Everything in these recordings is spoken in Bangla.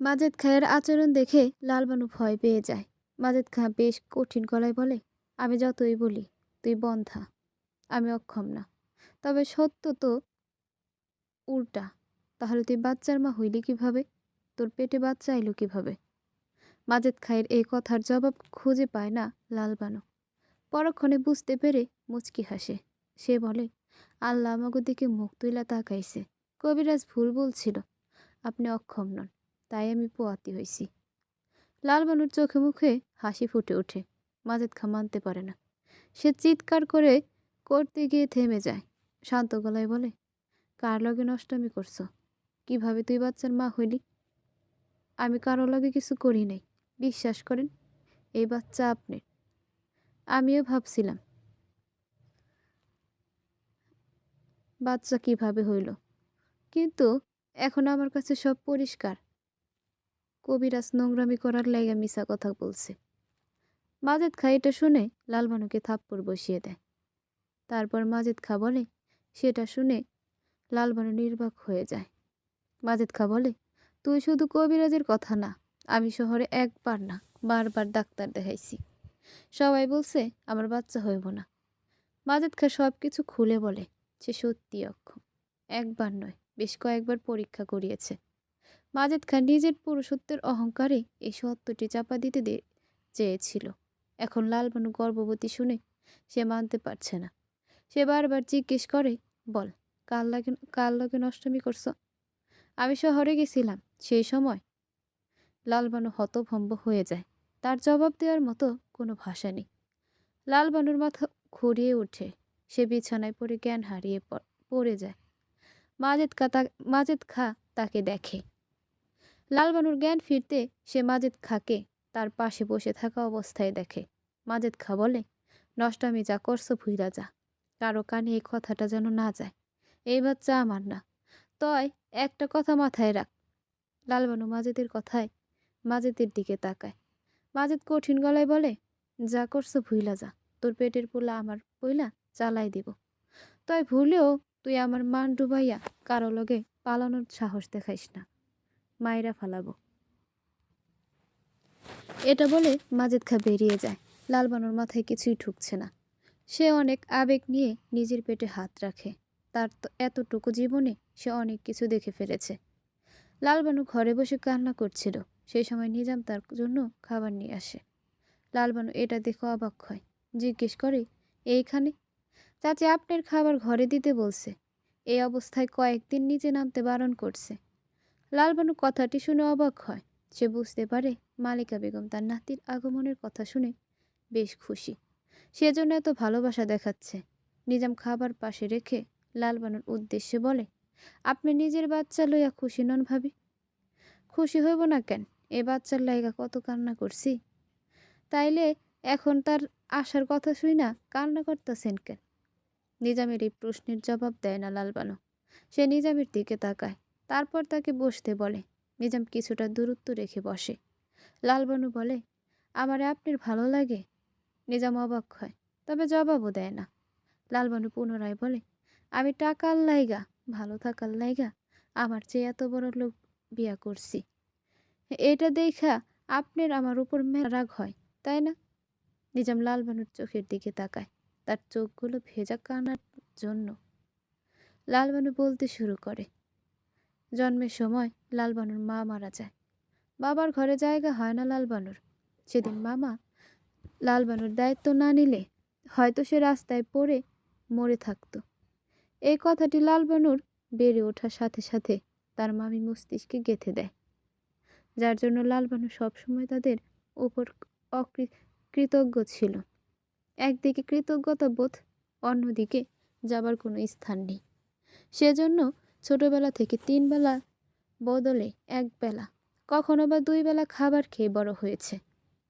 মাজেদ খাঁয়ের আচরণ দেখে লালবানু ভয় পেয়ে যায়। মাজেদ খাঁ বেশ কঠিন গলায় বলে, আমি যতই বলি, তুই বন্ধা, আমি অক্ষম না। তবে সত্য তো উল্টা। তাহলে তুই বাচ্চার মা হইলি কীভাবে? তোর পেটে বাচ্চা এলো কীভাবে? মাজেদ খায়ের এই কথার জবাব খুঁজে পায় না লালবানু। পরক্ষণে বুঝতে পেরে মুচকি হাসে। সে বলে, আল্লাহ আমাকে দিকে মুখ তুইলা তাকাইছে। কবিরাজ ভুল বলছিল, আপনি অক্ষম নন। তাই আমি পোয়াতি হয়েছি লাল বানুর চোখে মুখে হাসি ফুটে ওঠে, মাজেদ খা মানতে পারে না। সে চিৎকার করে করতে গিয়ে থেমে যায়, শান্ত গলায় বলে, কার লগে নষ্টমি করছ? কীভাবে তুই বাচ্চার মা হইলি? আমি কারও লগে কিছু করি নাই, বিশ্বাস করেন, এই বাচ্চা আপনি। আমিও ভাবছিলাম, বাচ্চা কীভাবে হইল? কিন্তু এখন আমার কাছে সব পরিষ্কার। কবিরাজ নোংরামি করার লাইগা মিশা কথা বলছে। মাজেদ খা এটা শুনে লালবানুকে থাপ্পড় বসিয়ে দেয়। তারপর মাজেদ খা বলে, সেটা শুনে লালবানু নির্বাক হয়ে যায়। মাজেদ খা বলে, তুই শুধু কবিরাজের কথা না, আমি শহরে একবার না, বারবার ডাক্তার দেখাইছি। সবাই বলছে, আমার বাচ্চা হইব না। মাজেদ খা সব কিছু খুলে বলে, সে সত্যি অক্ষম। একবার নয়, বেশ কয়েকবার পরীক্ষা করিয়েছে। মাজেদ খান নিজের পুরুষত্বের অহংকারে এই সত্যটি চাপা দিতে চেয়েছিল। এখন লালবানু গর্ভবতী শুনে সে মানতে পারছে না। সে বারবার জিজ্ঞেস করে, বল, কাল লাগে, কাল লগে নষ্টমী করছ? আমি শহরে গেছিলাম, সেই সময়। লালবানু হতভম্ব হয়ে যায়। তার জবাব দেওয়ার মতো কোনো ভাষা নেই। লালবানুর মাথা ঘুরিয়ে উঠে সে বিছানায় পড়ে জ্ঞান হারিয়ে পড়ে যায়। মাজেদ খা তা, মাজেদ খা তাকে দেখে। লালবানুর জ্ঞান ফিরতে সে মাজেদ খাকে, তার পাশে বসে থাকা অবস্থায় দেখে। মাজেদ খা বলে, নষ্টামি যা করছ ভুইরা যা। কারও কানে এই কথাটা যেন না যায়। এই বাচ্চা আমার না। তয় একটা কথা মাথায় রাখ। লালবানু মাজেদের কথায় মাজেদের দিকে তাকায়। মাজেদ কঠিন গলায় বলে, যা করছ ভুইলা যা। তোর পেটের পোলা আমার পইলা চালাই দিব। তয় ভুলেও তুই আমার মান ডুবাইয়া কারও লগে পালানোর সাহস দেখাইস না। মায়েরা ফালাবো। এটা বলে মাজেদ খা বেরিয়ে যায়। লালবানুর মাথায় কিছুই ঢুকছে না। সে অনেক আবেগ নিয়ে নিজের পেটে হাত রাখে। তার তো এতটুকু জীবনে সে অনেক কিছু দেখে ফেলেছে। লালবানু ঘরে বসে কান্না করছিল। সেই সময় নিজাম তার জন্য খাবার নিয়ে আসে। লালবানু এটা দেখে অবাক হয়। জিজ্ঞেস করে, এইখানে? চাচি, আপনার খাবার ঘরে দিতে বলছে। এই অবস্থায় কয়েকদিন নিচে নামতে বারণ করছে। লালবানু কথাটি শুনে অবাক হয়। সে বুঝতে পারে মালিকা বেগম তার নাতির আগমনের কথা শুনে বেশ খুশি। সেজন্য এত ভালোবাসা দেখাচ্ছে। নিজাম খাবার পাশে রেখে লালবানুর উদ্দেশ্যে বলে, আপনি নিজের বাচ্চা লইয়া খুশি নন ভাবি। খুশি হইব না কেন? এ বাচ্চার লাইগা কত কান্না করছি। তাইলে এখন তার আসার কথা শুই না, কান্না করতেছেন কেন? নিজামের এই প্রশ্নের জবাব দেয় না লালবানু সে নিজামের দিকে তাকায়। তারপর তাকে বসতে বলে। নিজাম কিছুটা দূরত্ব রেখে বসে। লালবানু বলে, আমারে আপনার ভালো লাগে? নিজাম অবাক হয়, তবে জবাবও দেয় না। লালবানু পুনরায় বলে, আমি টাকার লাইগা, ভালো থাকার লাইগা, আমার চেয়ে এত বড় লোক বিয়া করছি। এটা দেখা আপনার আমার উপর রাগ হয়, তাই না? নিজাম লালবানুর চোখের দিকে তাকায়, তার চোখগুলো ভেজা কানার জন্য। লালবানু বলতে শুরু করে জন্মের সময় লালবানুর মা মারা যায়। বাবার ঘরে জায়গা হয় না লালবানুর। সেদিন মামা লালবানুর দায়িত্ব না নিলে হয়তো সে রাস্তায় পড়ে মরে থাকতো। এই কথাটি লালবানুর বেড়ে ওঠার সাথে সাথে তার মামি মস্তিষ্কে গেঁথে দেয়। যার জন্য লালবানু সবসময় তাদের উপর কৃতজ্ঞ ছিল। একদিকে কৃতজ্ঞতা বোধ অন্যদিকে যাবার কোনো স্থান নেই। সেজন্য ছোটবেলা থেকে তিন বেলা বদলে এক বেলা, কখনো বা দুই বেলা খাবার খেয়ে বড় হয়েছে।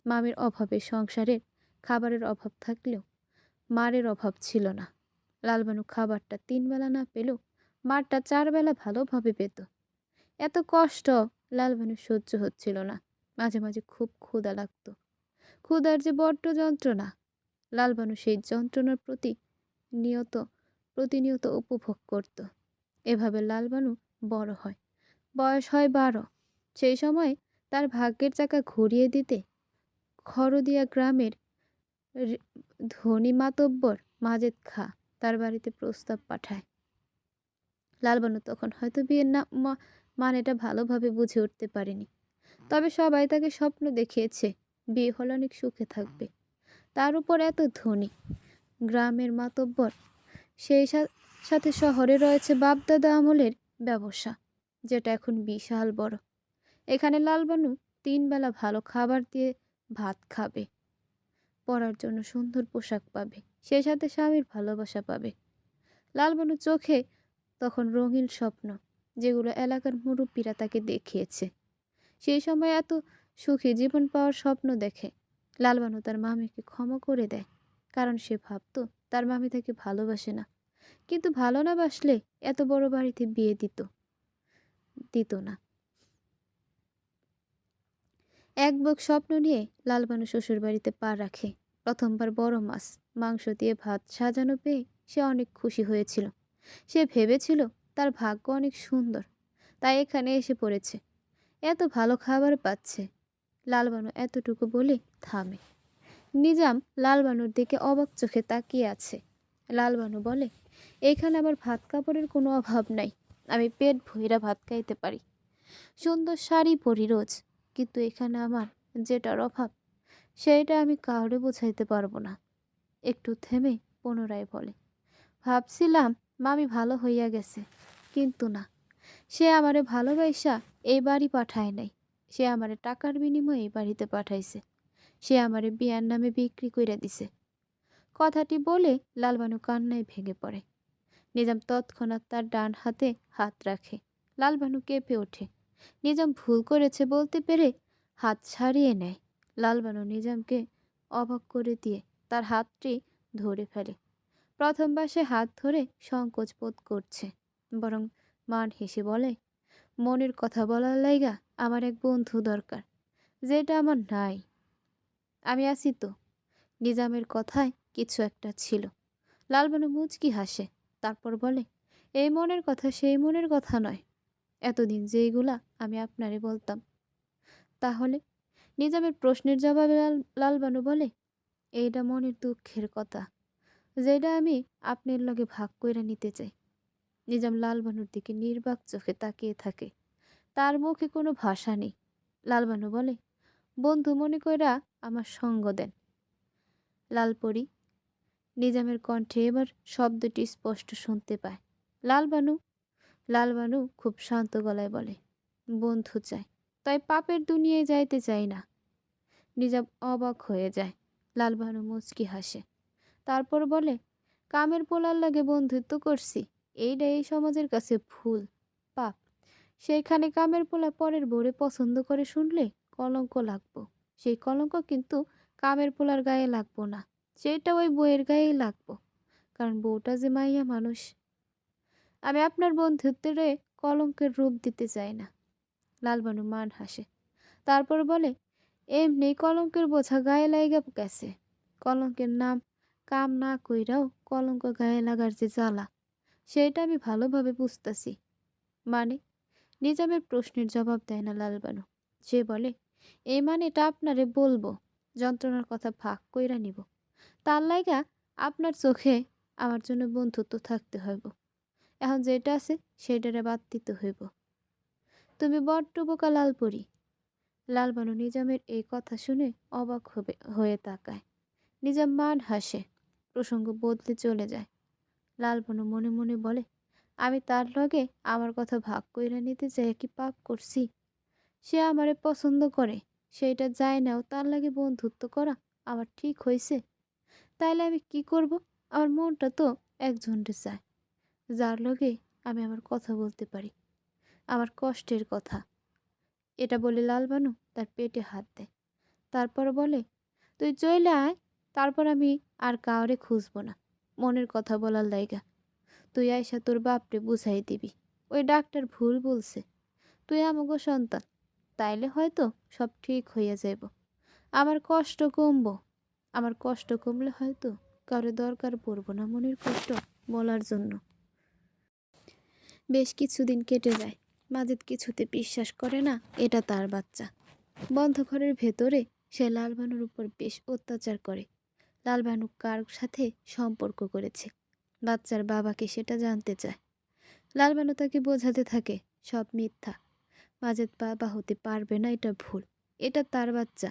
মামির অভাবে সংসারের খাবারের অভাব থাকলেও মারের অভাব ছিল না। লালবানু খাবারটা তিন বেলা না পেলেও মারটা চার বেলা ভালোভাবে পেত। এত কষ্ট লালবানু সহ্য হচ্ছিল না। মাঝে মাঝে খুব ক্ষুধা লাগতো। ক্ষুধার যে বড্ড যন্ত্রণা, লালবানু সেই যন্ত্রণার প্রতি নিয়ত, প্রতিনিয়ত উপভোগ করত। এভাবে লালবানু বড় হয়। বয়স হয় বারো। সেই সময় তার ভাগ্যের চাকা ঘুরিয়ে দিতে খরদিয়া গ্রামের ধনী মাতব্বর মাজেদ খা তার বাড়িতে প্রস্তাব পাঠায়। লালবানু তখন হয়তো বিয়ের না মানেটা ভালোভাবে বুঝে উঠতে পারেনি। তবে সবাই তাকে স্বপ্ন দেখিয়েছে, বিয়ে হলে অনেক সুখে থাকবে। তার উপর এত ধনী। গ্রামের মাতব্বর সেই সাথে শহরে রয়েছে বাপদাদা আমলের ব্যবসা, যেটা এখন বিশাল বড়। এখানে লালবানু তিন বেলা ভালো খাবার দিয়ে ভাত খাবে। পরার জন্য সুন্দর পোশাক পাবে, সেই সাথে স্বামীর ভালোবাসা পাবে। লালবানু চোখে তখন রঙিন স্বপ্ন, যেগুলো এলাকার মুরব্বীরা তাকে দেখিয়েছে। সেই সময় এত সুখী জীবন পাওয়ার স্বপ্ন দেখে লালবানু তার মামিকে ক্ষমা করে দেয়, কারণ সে ভাবতো তার মামি তাকে ভালোবাসে না। কিন্তু ভালো না বাসলে এত বড় বাড়িতে বিয়ে দিত দিত না। এক বুক স্বপ্ন নিয়ে লালবানু শ্বশুর বাড়িতে পা রাখে। প্রথমবার বড় মাছ, মাংস দিয়ে ভাত সাজানো পেয়ে সে অনেক খুশি হয়েছিল। সে ভেবেছিল তার ভাগ্য অনেক সুন্দর, তাই এখানে এসে পড়েছে। এত ভালো খাবার পাচ্ছে লালবানু এতটুকু বলে থামে। নিজাম লালবানুর দিকে অবাক চোখে তাকিয়ে আছে। লালবানু বলে এখানে আবার ভাত কাপড়ের কোনো অভাব নাই। আমি পেট ভইরা ভাত খাইতে পারি। সুন্দর শাড়ি পরি রোজ, কিন্তু এখানে আমার যেটার অভাব, সেইটা আমি কাউরে বোঝাইতে পারব না। একটু থেমে পুনরায় বলে, ভাবছিলাম মামি ভালো হইয়া গেছে, কিন্তু না। সে আমারে ভালোবাসা এই বাড়ি পাঠায় নাই। সে আমারে টাকার বিনিময়ে এই বাড়িতে পাঠাইছে। সে আমারে বিয়ার নামে বিক্রি কইরা দিছে। কথাটি বলে লালবানু কান্নায় ভেঙে পড়ে। নিজাম তৎক্ষণাৎ তার ডান হাতে হাত রাখে। লালবানু কেঁপে ওঠে। নিজাম ভুল করেছে বলতে পেরে হাত ছাড়িয়ে নেয়। লালবানু নিজামকে অবাক করে দিয়ে তার হাতটি ধরে ফেলে। প্রথমবার সে হাত ধরে সংকোচ বোধ করছে, বরং মান হেসে বলে, মনের কথা বলার লাইগা আমার এক বন্ধু দরকার, যেটা আমার নাই। আমি আছি তো। নিজামের কথায় কিছু একটা ছিল। লালবানু মুচকি হাসে। তারপর বলে, এই মনের কথা সেই মনের কথা নয়। এতদিন যেইগুলা আমি আপনারে বলতাম। তাহলে নিজামের প্রশ্নের জবাবে লাল, লালবানু বলে এইটা মনের দুঃখের কথা যেটা আমি আপনার লগে ভাগ কইরা নিতে চাই। নিজাম লালবানুর দিকে নির্বাক চোখে তাকিয়ে থাকে। তার মুখে কোনো ভাষা নেই। লালবানু বলে, বন্ধু মনে কইরা আমার সঙ্গ দেন। লালপরি নিজামের কণ্ঠে এবার শব্দটি স্পষ্ট শুনতে পায়। লালবানু লালবানু খুব শান্ত গলায় বলে, বন্ধু চাই, তাই পাপের দুনিয়ায় যাইতে চাই না। নিজাম অবাক হয়ে যায়। লালবানু মুচকি হাসে, তারপর বলে, কামের পোলার লাগে বন্ধুত্ব করছি এইটা এই সমাজের কাছে ভুল, পাপ। সেইখানে কামের পোলা পরের বোরে পছন্দ করে শুনলে কলঙ্ক লাগবো, সেই কলঙ্ক কিন্তু কামের পোলার গায়ে লাগবো না। সেটা ওই বইয়ের গায়েই লাগবো। কারণ বউটা যে মাইয়া মানুষ। আমি আপনার বন্ধুত্বের কলঙ্কের রূপ দিতে চাই না। লালবানু মান হাসে। তারপর বলে, এমনি কলঙ্কের বোঝা গায়ে লাইগা গেছে। কলঙ্কের নাম কাম না কইরাও কলঙ্ক গায়ে লাগার যে জ্বালা, সেটা আমি ভালোভাবে বুঝতেছি। মানে নিজামের প্রশ্নের জবাব দেয় না লালবানু। সে বলে এই মানেটা আপনারে বলব। যন্ত্রণার কথা ভাগ কইরা নিব। তার লাইগা আপনার চোখে আমার জন্য বন্ধুত্ব থাকতে হইব। এখন যেটা আছে সেটারে বাদ দিতে হইব। তুমি বড্ড বোকা লালপুরি। লালবানু নিজামের এই কথা শুনে অবাক হবে, হয়ে তাকায়। নিজাম মান হাসে, প্রসঙ্গ বদলে চলে যায়। লালবানু মনে মনে বলে, আমি তার লগে আমার কথা ভাগ কইরা নিতে চাই কি পাপ করছি? সে আমারে পছন্দ করে সেইটা যায় নাও, তার লাগে বন্ধুত্ব করা আমার ঠিক হয়েছে তাইলে আমি কি করব? আমার মনটা তো একজনরে চায়। যার লগে আমি আমার কথা বলতে পারি। আমার কষ্টের কথা। এটা বলে লালবানু তার পেটে হাত দেয়। তারপর বলে, তুই চলে আয়, তারপর আমি আর কাউরে খুঁজবো না। মনের কথা বলার লাইগা। তুই আয়সা তোর বাপরে বুঝাই দিবি। ওই ডাক্তার ভুল বলছে। তুই আমাগো সন্তান। তাইলে হয়তো সব ঠিক হইয়া যাইব। আমার কষ্ট কমবো। আমার কষ্ট কমলে হয়তো কারও দরকার পড়ব না মনের কষ্ট বলার জন্য। বেশ কিছুদিন কেটে যায়। মাজিদ কিছুতে বিশ্বাস করে না, এটা তার বাচ্চা। বন্ধ ঘরের ভেতরে সে লালবানুর উপর বেশ অত্যাচার করে। লালবানু কার সাথে সম্পর্ক করেছে? বাচ্চার বাবাকে সেটা জানতে চায়। লালবানু তাকে বোঝাতে থাকে, সব মিথ্যা। মাজেদ বাবা হতে পারবে না, এটা ভুল। এটা তার বাচ্চা।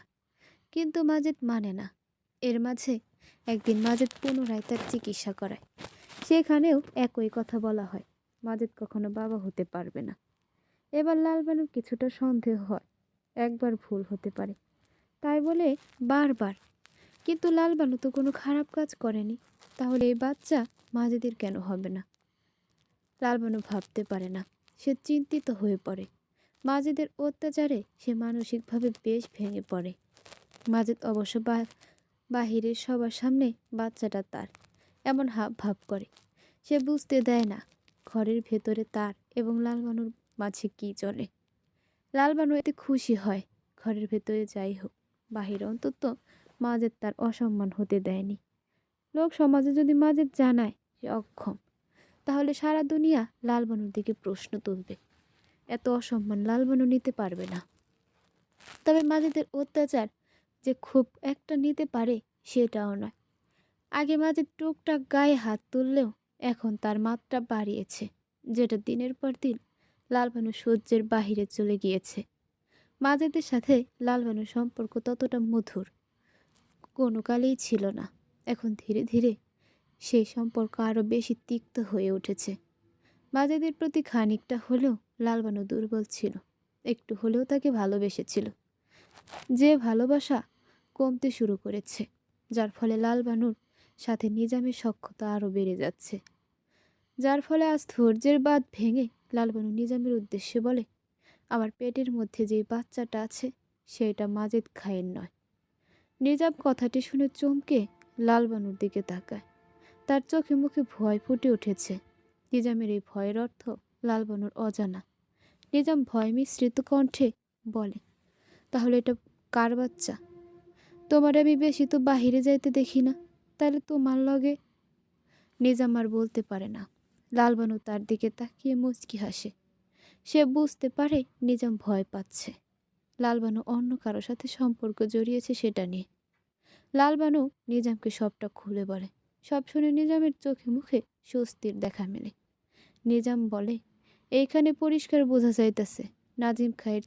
কিন্তু মাজেদ মানে না। এর মাঝে একদিন মাজেদ পুনরায় তার চিকিৎসা করায়। সেখানেও একই কথা বলা হয়, মাজেদ কখনো বাবা হতে পারবে না। এবার লালবানুর কিছুটা সন্দেহ হয়, একবার ভুল হতে পারে। তাই বলে বারবার, কিন্তু লালবানু তো কোনো খারাপ কাজ করেনি, তাহলে এই বাচ্চা মাজেদের কেন হবে না? লালবানু ভাবতে পারে না, সে চিন্তিত হয়ে পড়ে। মাজেদের অত্যাচারে সে মানসিকভাবে বেশ ভেঙে পড়ে। মাজেদ অবশ্য বা বাহিরের সবার সামনে বাচ্চাটা তার, এমন হাব ভাব করে। সে বুঝতে দেয় না, ঘরের ভেতরে তার এবং লালবানুর মাঝে কী চলে। লালবানু এতে খুশি হয়, ঘরের ভেতরে যাই হোক, বাহিরে অন্তত মাজেদ তার অসম্মান হতে দেয়নি। লোক সমাজে যদি মাজেদ জানায় সে অক্ষম, তাহলে সারা দুনিয়া লালবানুর দিকে প্রশ্ন তুলবে। এত অসম্মান লালবানু নিতে পারবে না। তবে মাজেদের অত্যাচার যে খুব একটা নিতে পারে সেটাও নয়। আগে মাজেদ টুকটাক গায়ে হাত তুললেও এখন তার মাত্রা বাড়িয়েছে, যেটা দিনের পর দিন লালবানু সূর্যের বাহিরে চলে গিয়েছে। মাজেদের সাথে লালবানুর সম্পর্ক ততটা মধুর কোনো কালেই ছিল না। এখন ধীরে ধীরে সেই সম্পর্ক আরও বেশি তিক্ত হয়ে উঠেছে। মাজেদের প্রতি খানিকটা হলেও লালবানু দুর্বল ছিল, একটু হলেও তাকে ভালোবেসেছিল। যে ভালোবাসা কমতে শুরু করেছে, যার ফলে লালবানুর সাথে নিজামের সক্ষতা আরও বেড়ে যাচ্ছে। যার ফলে আজ ধৈর্যের বাদ ভেঙে লালবানু নিজামের উদ্দেশ্যে বলে, আমার পেটের মধ্যে যে বাচ্চাটা আছে সেটা মাজেদ খায়ের নয়। নিজাম কথাটি শুনে চমকে লালবানুর দিকে তাকায়। তার চোখে মুখে ভয় ফুটে উঠেছে। নিজামের এই ভয়ের অর্থ লালবানুর অজানা। নিজাম ভয় মিশ্রিত কণ্ঠে বলে, তাহলে এটা কার বাচ্চা? তোমার আমি বেশি তো বাহিরে যাইতে দেখি না তাহলে তোমার লগে? নিজাম আর বলতে পারে না। লালবানু তার দিকে তাকিয়ে মুচকি হাসে। সে বুঝতে পারে নিজাম ভয় পাচ্ছে। লালবানু অন্য কারও সাথে সম্পর্ক জড়িয়েছে সেটা নিয়ে। লালবানু নিজামকে সবটা খুলে বলে। সব শুনে নিজামের চোখে মুখে স্বস্তির দেখা মেলে। নিজাম বলে, এইখানে পরিষ্কার বোঝা যাইতেছে। নাজিম খায়ের,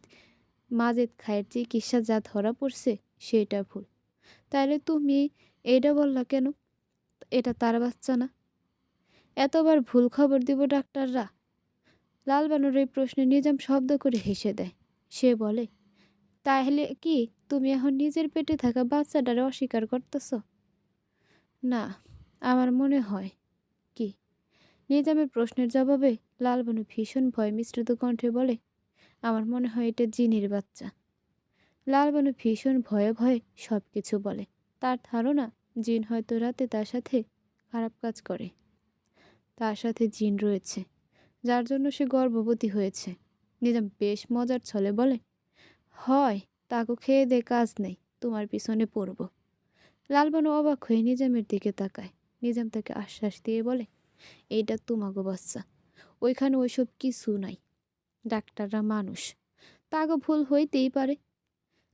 মাজেদ খায়ের চিকিৎসা যা ধরা পড়ছে, সেটা ভুল। তাহলে তুমি এইটা বললা কেন? এটা তার বাচ্চা না। এতবার ভুল খবর দিব ডাক্তাররা। লালবানুর এই প্রশ্নে নিজাম শব্দ করে হেসে দেয়। সে বলে তাহলে কি তুমি এখন নিজের পেটে থাকা বাচ্চাটারে অস্বীকার করতেছ? না, আমার মনে হয় কি? নিজামের প্রশ্নের জবাবে লালবানু ভীষণ ভয় মিশ্রিত কণ্ঠে বলে, আমার মনে হয় এটা জিনের বাচ্চা। লালবানু ভীষণ ভয়ে ভয়ে সব কিছু বলে। তার ধারণা, জিন হয়তো রাতে তার সাথে খারাপ কাজ করে। তার সাথে জিন রয়েছে, যার জন্য সে গর্ভবতী হয়েছে। নিজাম বেশ মজার ছলে বলে, হয়, তাকে খেয়ে দে, কাজ নেই, তোমার পিছনে পড়ব। লালবানু অবাক হয়ে নিজামের দিকে তাকায়। নিজাম তাকে আশ্বাস দিয়ে বলে, এইটা তোমাগো বাচ্চা, ওইখানে ওইসব কিছু নাই। ডাক্তাররা মানুষ। তাগো ভুল হইতেই পারে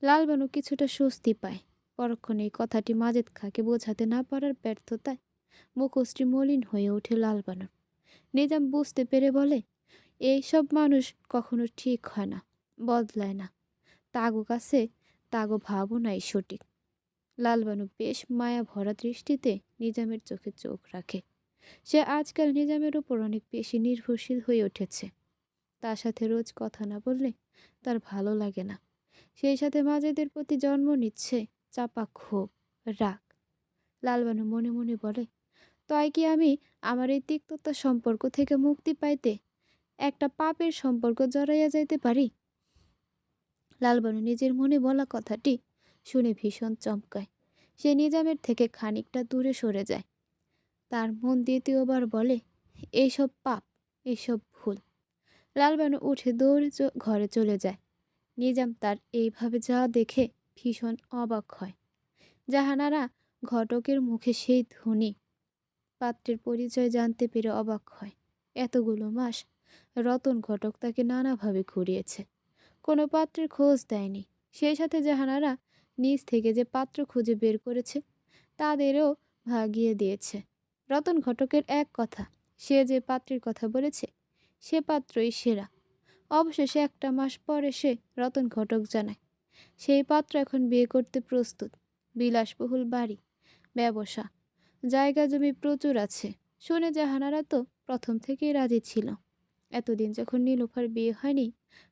লালবানু কিছুটা স্বস্তি পায়। পরক্ষণে এই কথাটি মাজেদ খাকে বোঝাতে না পারার ব্যর্থতায় মুখশ্রী মলিন হয়ে ওঠে লালবানুর নিজাম বুঝতে পেরে বলে এইসব মানুষ কখনো ঠিক হয় না, বদলায় না। তাগো কাছে, তাগো ভাবনাই সঠিক। লালবানু বেশ মায়া ভরা দৃষ্টিতে নিজামের চোখে চোখ রাখে। সে আজকাল নিজামের উপর অনেক বেশি নির্ভরশীল হয়ে উঠেছে। তার সাথে রোজ কথা না বললে তার ভালো লাগে না। সেই সাথে মাজেদের প্রতি জন্ম নিচ্ছে চাপা ক্ষোভ, রাগ। লালবানু মনে মনে বলে, তাই কি আমি আমার এই তিক্ততা সম্পর্ক থেকে মুক্তি পাইতে একটা পাপের সম্পর্ক জড়াইয়া যাইতে পারি? লালবানু নিজের মনে বলা কথাটি শুনে ভীষণ চমকায়। সে নিজামের থেকে খানিকটা দূরে সরে যায়। তার মন দ্বিতীয়বার বলে এইসব পাপ, এসব ভুল। লালবানু উঠে দৌড়ে ঘরে চলে যায়। নিজাম তার এইভাবে যা দেখে ভীষণ অবাক হয়। জাহানারা ঘটকের মুখে সেই ধ্বনি, পাত্রের পরিচয় জানতে পেরে অবাক হয়। এতগুলো মাস রতন ঘটক তাকে নানাভাবে ঘুরিয়েছে। কোনো পাত্রের খোঁজ দেয়নি। সেই সাথে জাহানারা নিজ থেকে যে পাত্র খুঁজে বের করেছে, তাদেরও ভাগিয়ে দিয়েছে। রতন ঘটকের এক কথা, সে যে পাত্রের কথা বলেছে, সে পাত্রই সেরা। অবশেষে একটা মাস পরে সে রতন ঘটক জানায়। সেই পাত্র এখন বিয়ে করতে প্রস্তুত। বিলাসবহুল বাড়ি, ব্যবসা, জায়গা জমি প্রচুর আছে। শুনে জাহানারা তো প্রথম থেকেই রাজি ছিল। এতদিন যখন নীলুফার বিয়ে হয়নি,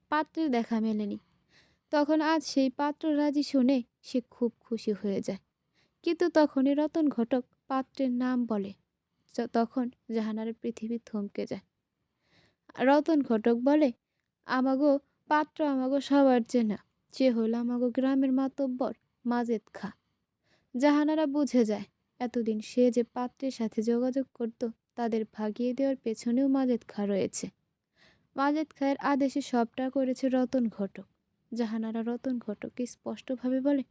পাত্রের দেখা মেলেনি। তখন আজ সেই পাত্র রাজি শুনে সে খুব খুশি হয়ে যায়। কিন্তু তখনই রতন ঘটক পাত্রের নাম বলে। তখন জাহানারের পৃথিবী থমকে যায়। রতন ঘটক বলে আমাগো পাত্র আমাগো সবার চেনা। সে হইল আমাগো গ্রামের মাতব্বর, মাজেদ খা। জাহানারা বুঝে যায়, এতদিন সে যে পাত্রের সাথে যোগাযোগ করত, তাদের ভাগিয়ে দেওয়ার পেছনেও মাজেদ খা রয়েছে। মাজেদ খায়ের আদেশে সবটা করেছে রতন ঘটক। জাহানারা রতন ঘটককে স্পষ্টভাবে বলে,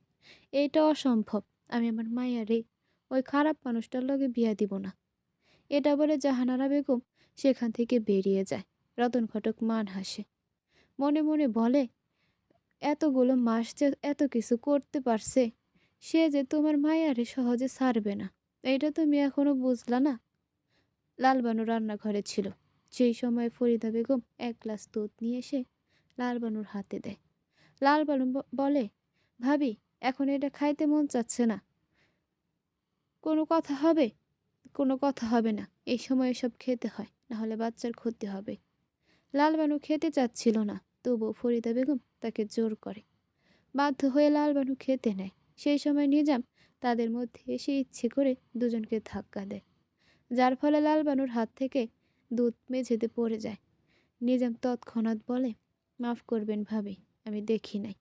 এইটা অসম্ভব, আমি আমার মায়া রে, ওই খারাপ মানুষটার লগে বিয়া দিব না। এটা বলে জাহানারা বেগম সেখান থেকে বেরিয়ে যায়। রতন ঘটক মান হাসে। মনে মনে বলে, এতগুলো মাস যে এত কিছু করতে পারছে, সে যে তোমার মায়ারে সহজে ছাড়বে না। এটা তুমি এখনও বুঝলা না? লালবানু রান্নাঘরে ছিল। সেই সময় ফরিদা বেগম এক গ্লাস দুধ নিয়ে এসে লালবানুর হাতে দেয়। লালবানু বলে, ভাবি, এখন এটা খাইতে মন চাচ্ছে না। কোনো কথা হবে? কোনো কথা হবে না। এই সময় এসব খেতে হয়, নাহলে বাচ্চার ক্ষতি হবে। লালবানু খেতে চাচ্ছিল না। তবুও ফরিদা বেগম তাকে জোর করে। বাধ্য হয়ে লালবানু খেতে নেয়। সেই সময় নিজাম তাদের মধ্যে এসে ইচ্ছে করে দুজনকে ধাক্কা দেয়। যার ফলে লালবানুর হাত থেকে দুধ মেঝেতে পড়ে যায়। নিজাম তৎক্ষণাৎ বলে, মাফ করবেন ভাবি, আমি দেখি নাই।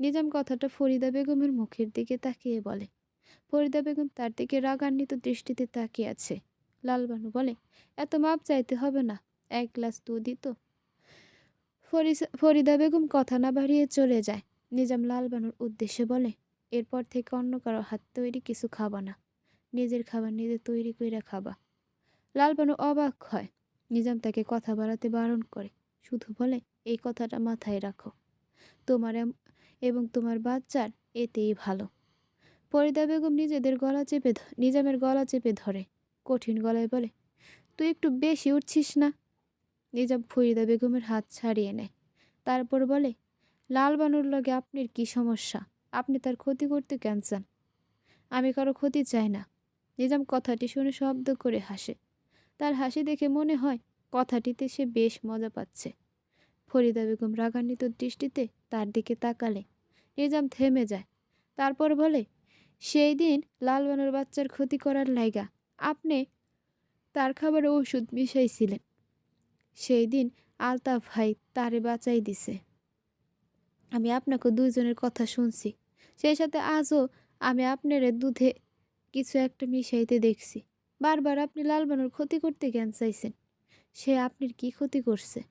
নিজাম কথাটা ফরিদা বেগমের মুখের দিকে তাকিয়ে বলে। ফরিদা বেগম তার দিকে রাগান্বিত দৃষ্টিতে তাকিয়ে আছে। লালবানু বলে, এত মাপ চাইতে হবে না। এক গ্লাস দুধই তো ফরিদা বেগম কথা না বাড়িয়ে চলে যায়। নিজাম লাল বানুর উদ্দেশ্যে বলে, এরপর থেকে অন্য কারও হাত তৈরি কিছু খাবা না। নিজের খাবার নিজে তৈরি কইরা খাবা। লালবানু অবাক হয়। নিজাম তাকে কথা বাড়াতে বারণ করে। শুধু বলে, এই কথাটা মাথায় রাখো। তোমার এবং তোমার বাচ্চার এতেই ভালো। ফরিদা বেগম নিজেদের গলা চেপে নিজামের গলা চেপে ধরে। কঠিন গলায় বলে, তুই একটু বেশি উঠছিস না? নিজাম ফরিদা বেগমের হাত ছাড়িয়ে নেয়। তারপর বলে, লাল বানুর লগে আপনার কি সমস্যা? আপনি তার ক্ষতি করতে কেন চান? আমি কারও ক্ষতি চাই না। নিজাম কথাটি শুনে শব্দ করে হাসে। তার হাসি দেখে মনে হয় কথাটিতে সে বেশ মজা পাচ্ছে। ফরিদা বেগম রাগান্বিত দৃষ্টিতে তার দিকে তাকালে। নিজাম থেমে যায়। তারপর বলে, সেই দিন লাল লালবানুর বাচ্চার ক্ষতি করার লাইগা আপনি তার খাবারে ওষুধ মিশাইছিলেন। সেই দিন আলতাফ ভাই তারে বাঁচাই দিছে। আমি আপনাকে দুইজনের কথা শুনছি। সেই সাথে আজও আমি আপনার দুধে কিছু একটা মিশাইতে দেখছি। বারবার আপনি লালবানুর ক্ষতি করতে জ্ঞান চাইছেন? সে আপনার কি ক্ষতি করছে?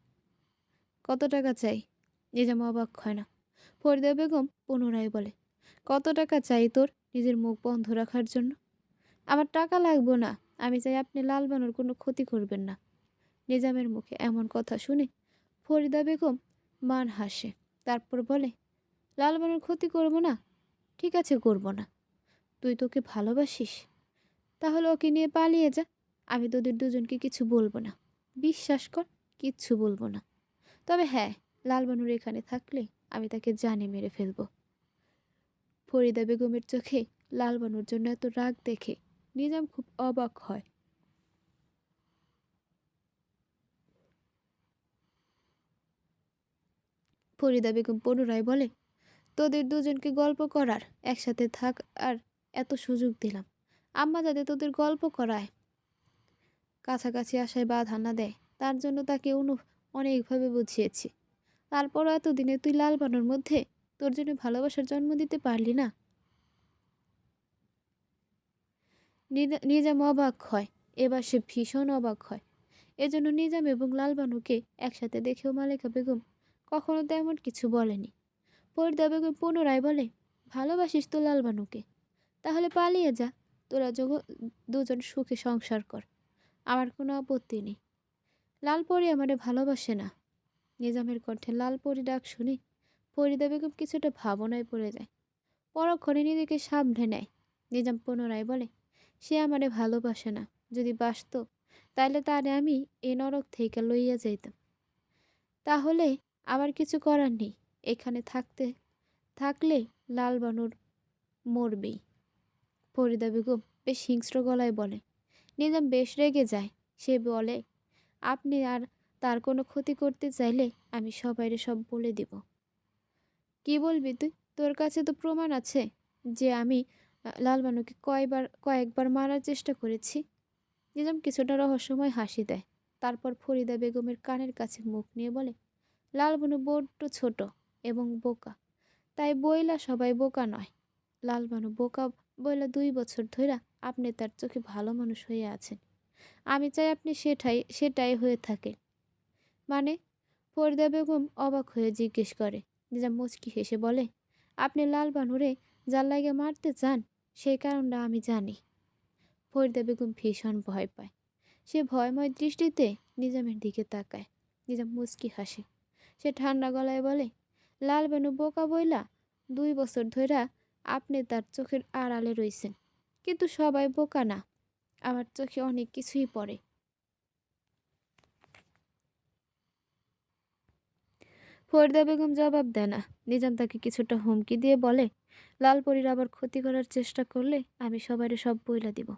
কত টাকা চাই? নিজাম অবাক হয় না। ফরিদা বেগম পুনরায় বলে, কত টাকা চাই তোর নিজের মুখ বন্ধ রাখার জন্য? আমার টাকা লাগবো না। আমি চাই আপনি লালবানুর কোনো ক্ষতি করবেন না। নিজামের মুখে এমন কথা শুনে ফরিদা বেগম মান হাসে। তারপর বলে, লালবানুর ক্ষতি করব না, ঠিক আছে করব না। তুই তোকে ভালোবাসিস? তাহলে ওকে নিয়ে পালিয়ে যা। আমি তোদের দুজনকে কিছু বলব না। বিশ্বাস কর, কিচ্ছু বলব না। তবে হ্যাঁ লালবানুর এখানে থাকলে আমি তাকে জানে মেরে ফেলব। ফরিদা বেগমের চোখে লালবানুর জন্য এত রাগ দেখে নিজাম খুব অবাক হয়। ফরিদা বেগম পুনরায় বলে, তোদের দুজনকে গল্প করার, একসাথে থাক আর এত সুযোগ দিলাম। আম্মা যাতে তোদের গল্প করায়। কাছাকাছি আসায় বাধা না দেয়, তার জন্য তাকে অনু অনেকভাবে বুঝিয়েছি। তারপরও এতদিনে তুই লাল বানুর মধ্যে তোর জন্য ভালোবাসার জন্ম দিতে পারলি না? নিজাম অবাক হয়, এবার সে ভীষণ অবাক হয়। এজন্য নিজাম এবং লালবানুকে একসাথে দেখেও মালেকা বেগম কখনো তেমন কিছু বলেনি। ফরিদা বেগম পুনরায় বলে, ভালোবাসিস তো লালবানুকে। তাহলে পালিয়ে যা। তোরা যোগ, দুজন সুখে সংসার কর। আমার কোনো আপত্তি নেই। লাল লালপরি আমারে ভালোবাসে না। নিজামের কণ্ঠে লাল লালপরি ডাক শুনে ফরিদা বেগম কিছুটা ভাবনায় পড়ে যায়। পরক্ষণে নিজেকে সামনে নেয়। নিজাম পুনরায় বলে, সে আমারে ভালোবাসে না। যদি বাসত তাইলে তারে আমি এ নরক থেকে লইয়া যাইতাম। তাহলে আমার কিছু করার নেই। এখানে থাকতে থাকলে লাল বানুর মরবেই। ফরিদা বেগম বেশ হিংস্র গলায় বলে নিজাম বেশ রেগে যায়। সে বলে আপনি আর তার কোনো ক্ষতি করতে চাইলে আমি সবাইরে সব বলে দিব। কি বলবি তুই? তোর কাছে তো প্রমাণ আছে যে আমি আহ, লালবানুকে কয়বার কয়েকবার মারার চেষ্টা করেছি। নিজাম কিছুটা রহস্যময় হাসি দেয়। তারপর ফরিদা বেগমের কানের কাছে মুখ নিয়ে বলে লালবানু বড্ড ছোট এবং বোকা। তাই বইলা সবাই বোকা নয়। লালবানু বোকা বইলা দুই বছর ধইরা আপনি তার চোখে ভালো মানুষ হয়ে আছেন। আমি চাই আপনি সেটাই সেটাই হয়ে থাকে। মানে ফরিদা বেগম অবাক হয়ে জিজ্ঞেস করে নিজাম মুচকি হেসে বলে, আপনি লাল বানুরে যার লাগে মারতে চান? সেই কারণটা আমি জানি। ফরিদা বেগম ভীষণ ভয় পায়। সে ভয়ময় দৃষ্টিতে নিজামের দিকে তাকায়। নিজাম মুচকি হাসে। সে ঠান্ডা গলায় বলে, লাল বানু বোকা বইলা দুই বছর ধইরা আপনি তার চোখের আড়ালে রইছেন। কিন্তু সবাই বোকা না, আমার চোখে অনেক কিছুই পড়ে। ফরিদা বেগম জবাব দেয় না। নিজাম তাকে কিছুটা হুমকি দিয়ে বলে লালপরীর আবার ক্ষতি করার চেষ্টা করলে আমি সবারই সব বইলা দিব।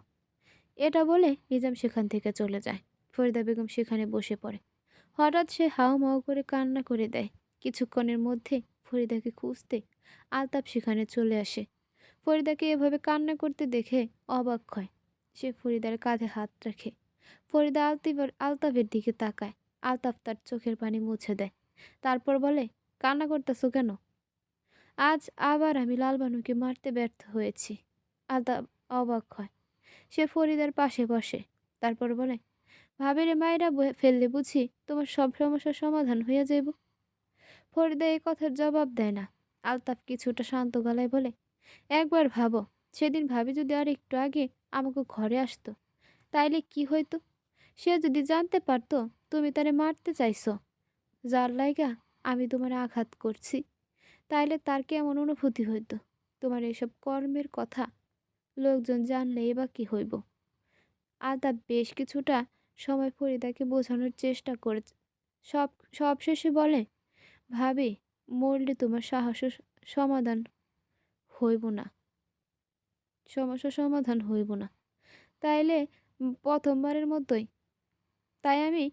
এটা বলে নিজাম সেখান থেকে চলে যায়। ফরিদা বেগম সেখানে বসে পড়ে। হঠাৎ সে হাও মাও করে কান্না করে দেয়। কিছুক্ষণের মধ্যে ফরিদাকে খুঁজতে আলতাপ সেখানে চলে আসে। ফরিদাকে এভাবে কান্না করতে দেখে অবাক হয়। সে ফরিদার কাঁধে হাত রাখে। ফরিদা আলতিফের, আলতাফের দিকে তাকায়। আলতাফ তার চোখের পানি মুছে দেয়। তারপর বলে, কান্না করতেছো কেন? আজ আবার আমি লালবানুকে মারতে ব্যর্থ হয়েছি। আলতাফ অবাক হয়। সে ফরিদার পাশে বসে। তারপর বলে ভাবিরে মায়েরা ফেললে বুঝি তোমার সব সমস্যার সমাধান হইয়া যাইব। ফরিদা এই কথার জবাব দেয় না। আলতাফ কিছুটা শান্ত গলায় বলে, একবার ভাবো, সেদিন ভাবি যদি আর একটু আগে আমাকে ঘরে আসতো, তাইলে কি হইতো? সে যদি জানতে পারতো তুমি তারে মারতে চাইছো। যার লাইগা আমি তোমার আঘাত করছি, তাইলে তার কেমন অনুভূতি হইতো? তোমার এসব কর্মের কথা লোকজন জানলেই বা কি হইব? আলতাফ বেশ কিছুটা সময় ফরিদাকে বোঝানোর চেষ্টা করে সব সবশেষে বলে, ভাবি, মরলে তোমার সাহস সমাধান হইব না। সমস্যার সমাধান হইব না। তাইলে প্রথমবারের মতোই। তাই আমি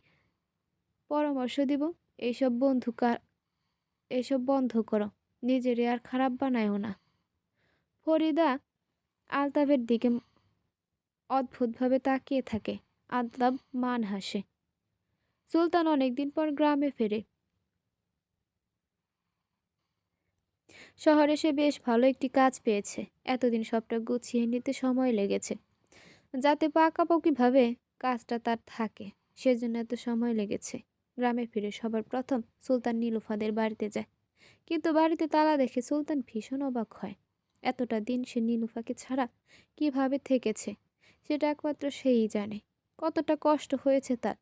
পরামর্শ দিব এইসব বন্ধু কা- এসব বন্ধ করো। নিজেরে আর খারাপ বানায়ও না। ফরিদা আলতাফের দিকে অদ্ভুতভাবে তাকিয়ে থাকে। আলতাফ মান হাসে। সুলতান অনেকদিন পর গ্রামে ফেরে। শহরে সে বেশ ভালো একটি কাজ পেয়েছে। এতদিন সবটা গুছিয়ে নিতে সময় লেগেছে। যাতে পাকাপাকিভাবে কাজটা তার থাকে, সেজন্য এত সময় লেগেছে। গ্রামে ফিরে সবার প্রথম সুলতান নীলুফাদের বাড়িতে যায়। কিন্তু বাড়িতে তালা দেখে সুলতান ভীষণ অবাক হয়। এতটা দিন সে নীলুফাকে ছাড়া কীভাবে থেকেছে, সেটা একমাত্র সেই জানে। কতটা কষ্ট হয়েছে তার।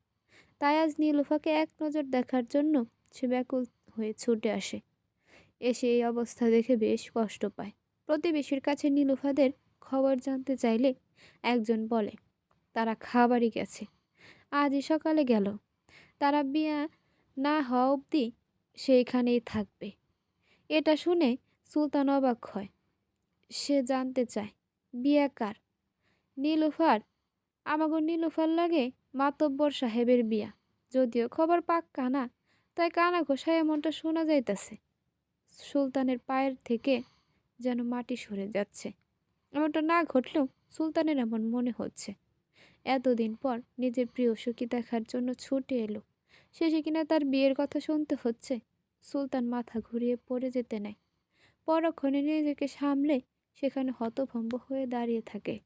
তাই আজ নীলুফাকে এক নজর দেখার জন্য সে ব্যাকুল হয়ে ছুটে আসে। এসে এই অবস্থা দেখে বেশ কষ্ট পায়। প্রতিবেশীর কাছে নীলুফাদের খবর জানতে চাইলে একজন বলে, তারা খাবারই গেছে। আজই সকালে গেল। তারা বিয়া না হওয়া অবধি সেইখানেই থাকবে এটা শুনে সুলতান অবাক হয়। সে জানতে চায়, বিয়া কার নীলুফার আমাগো নীলুফার লাগে মাতব্বর সাহেবের বিয়া। যদিও খবর পাক্কা না, তাই কানা ঘোষায় এমনটা শোনা যাইতাছে। সুলতানের পায়ের থেকে যেন মাটি সরে যাচ্ছে। এমনটা না ঘটলেও সুলতানের এমন মনে হচ্ছে। এতদিন পর নিজের প্রিয় সখী দেখার জন্য ছুটে এলো। শেষে কিনা তার বিয়ের কথা শুনতে হচ্ছে, সুলতান মাথা ঘুরিয়ে পড়ে যেতে নেয়। পরক্ষণে নিজেকে সামলে সেখানে হতভম্ব হয়ে দাঁড়িয়ে থাকে।